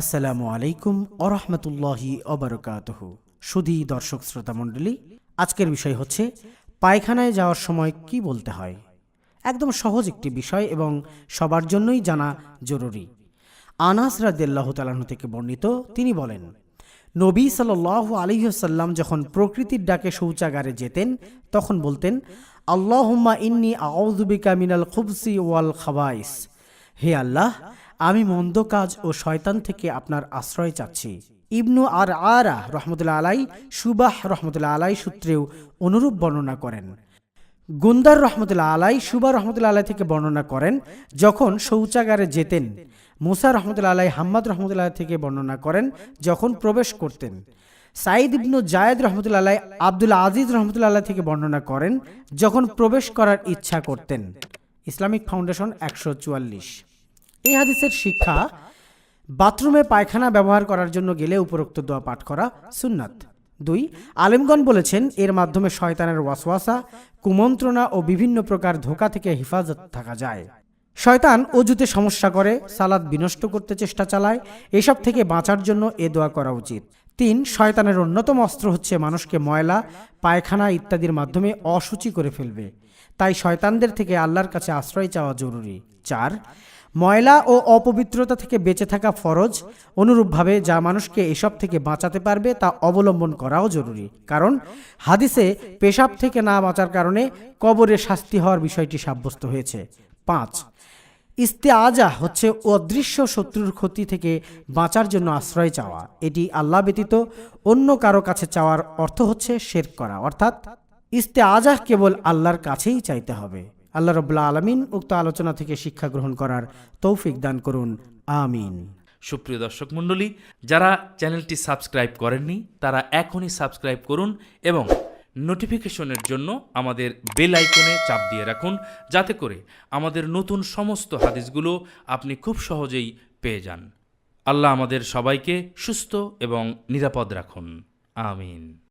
আসসালামু আলাইকুম আরহামতুল্লাহি অবরকাতহ সুধী দর্শক শ্রোতা মণ্ডলী, আজকের বিষয় হচ্ছে পায়খানায় যাওয়ার সময় কি বলতে হয়। একদম সহজ একটি বিষয় এবং সবার জন্যই জানা জরুরি। আনাস রাদিয়াল্লাহু তালাহু থেকে বর্ণিত, তিনি বলেন, নবী সাল আলিহাল্লাম যখন প্রকৃতির ডাকে শৌচাগারে যেতেন, তখন বলতেন, আল্লাহুম্মা ইন্নি আউযুবিকা মিনাল খুবসি ওয়াল খাবাইস। হে আল্লাহ আমি মন্দ কাজ ও শয়তান থেকে আপনার আশ্রয় চাচ্ছি। ইবনু আর আরা রহমতুল্লা আলাই সুবাহ রহমতুল্লা আলাই সূত্রেও অনুরূপ বর্ণনা করেন। গুন্দার রহমতুল্লা আলাই সুবা রহমতুল্লা আলাই থেকে বর্ণনা করেন, যখন শৌচাগারে যেতেন, মুসা রহমতুল্লা আলাই, হাম্মাদ রহমতুল্লাহ থেকে বর্ণনা করেন, যখন প্রবেশ করতেন। সাইদ ইবনু জায়েদ রহমতুল্লা আলাই, আব্দুল আজিজ রহমতুল্লা আলাই থেকে বর্ণনা করেন, যখন প্রবেশ করার ইচ্ছা করতেন। ইসলামিক ফাউন্ডেশন একশো চুয়াল্লিশ। এই হাদিসের শিক্ষা বাথরুমে পায়খানা ব্যবহার করার জন্য গেলে উপরোক্ত দোয়া পাঠ করা সুন্নাত। দুই, আলেমগণ বলেছেন এর মাধ্যমে শয়তানের ওয়াসওয়াসা, কুমন্ত্রণা ও বিভিন্ন প্রকার ধোকা থেকে হেফাজত থাকা যায়। শয়তান অজুতে সমস্যা করে, সালাদ বিনষ্ট করতে চেষ্টা চালায়, এসব থেকে বাঁচার জন্য এ দোয়া করা উচিত। তিন, শয়তানের অন্যতম অস্ত্র হচ্ছে মানুষকে ময়লা, পায়খানা ইত্যাদির মাধ্যমে অসুচি করে ফেলবে। তাই শয়তানদের থেকে আল্লাহর কাছে আশ্রয় চাওয়া জরুরি। চার, ময়লা ও অপবিত্রতা থেকে বেঁচে থাকা ফরজ, অনুরূপভাবে যা মানুষকে এসব থেকে বাঁচাতে পারবে তা অবলম্বন করাও জরুরি। কারণ, হাদিসে পেশাব থেকে না বাঁচার কারণে কবরে শাস্তি হওয়ার বিষয়টি সাব্যস্ত হয়েছে। পাঁচ। ইস্তে ইস্তেআজা হচ্ছে অদৃশ্য শত্রুর ক্ষতি থেকে বাঁচার জন্য আশ্রয় চাওয়া। এটি আল্লাহ ব্যতীত অন্য কারও কাছে চাওয়ার অর্থ হচ্ছে শের করা। অর্থাৎ ইস্তেআজাহ কেবল আল্লাহর কাছেই চাইতে হবে। আল্লাহ রব্লা আলমিন উক্ত আলোচনা থেকে শিক্ষা গ্রহণ করার তৌফিক দান করুন। আমিন। সুপ্রিয় দর্শক মণ্ডলী, যারা চ্যানেলটি সাবস্ক্রাইব করেননি, তারা এখনই সাবস্ক্রাইব করুন এবং নোটিফিকেশনের জন্য আমাদের বেল আইকনে চাপ দিয়ে রাখুন, যাতে করে আমাদের নতুন সমস্ত হাদিসগুলো আপনি খুব সহজেই পেয়ে যান। আল্লাহ আমাদের সবাইকে সুস্থ এবং নিরাপদ রাখুন। আমিন।